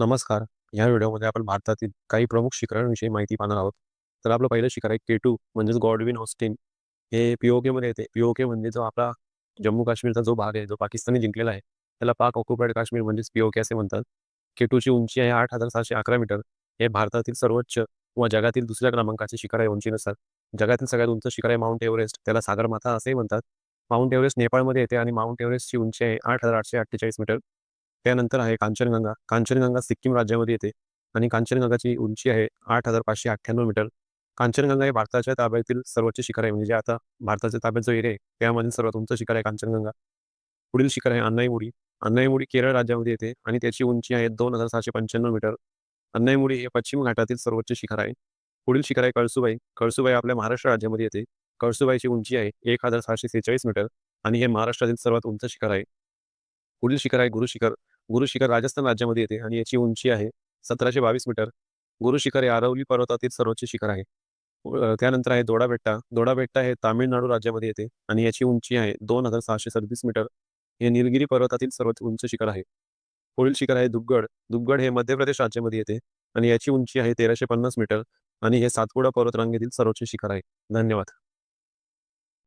नमस्कार. या व्हिडिओमध्ये आपण भारतातील काही प्रमुख शिखरांविषयी माहिती पाहणार आहोत. तर आपलं पहिलं शिखर आहे के टू म्हणजेच गॉडविन ऑस्टिन. हे पी-ओ-केमध्ये येते. पीओ के म्हणजे जो आपला जम्मू काश्मीरचा जो भाग आहे, जो पाकिस्तानी जिंकलेला आहे, त्याला पाक ऑक्युपाईड काश्मीर म्हणजेच पीओ के असे म्हणतात. के टूची उंची आहे 8,711 मीटर. हे भारतातील सर्वोच्च किंवा जगातील दुसऱ्या क्रमांकाचे शिखर आहे उंचीनुसार. जगातील सगळ्यात उंच शिखर आहे माउंट एव्हरेस्ट. त्याला सागरमाथा असेही म्हणतात. माउंट एव्हरेस्ट नेपाळमध्ये येते आणि माउंट एव्हरेस्टची उंची आहे 8,848 मीटर. त्यानंतर आहे कांचनगंगा. कांचनगंगा सिक्कीम राज्यामध्ये येते आणि कांचनगंगाची उंची आहे 8,598 मीटर. कांचनगंगा हे भारताच्या ताब्यातील सर्वोच्च शिखर आहे. म्हणजे आता भारताच्या ताब्यात जो एरिया आहे, त्यामधील सर्वात उंच शिखर आहे कांचनगंगा. पुढील शिखर आहे अन्नाईमुडी. अन्नाईमुडी केरळ राज्यामध्ये येते आणि त्याची उंची आहे 2,695 मीटर. अन्नाईमुडी हे पश्चिम घाटातील सर्वोच्च शिखर आहे. पुढील शिखर आहे कळसुबाई. कळसुबाई आपल्या महाराष्ट्र राज्यामध्ये येते. कळसुबाईची उंची आहे 1,646 मीटर आणि हे महाराष्ट्रातील सर्वात उंच शिखर आहे. पुढील शिखर आहे गुरुशिखर. गुरुशिखर राजस्थान राज्यामध्ये येते आणि याची उंची आहे 1722 मीटर. गुरुशिखर हे आरवली पर्वतातील सर्वोच्च शिखर आहे. त्यानंतर आहे दोडाबेट्टा. दोडाबेट्टा हे तामिळनाडू राज्यामध्ये येते आणि याची उंची आहे 2,637 मीटर. हे निलगिरी पर्वतातील सर्वात उंच शिखर आहे. पुढील शिखर आहे दुग्गड. दुग्गड हे मध्य प्रदेश राज्यामध्ये येते आणि याची उंची आहे 1,350 मीटर आणि हे सातपुडा पर्वतरांगेतील सर्वोच्च शिखर आहे. धन्यवाद.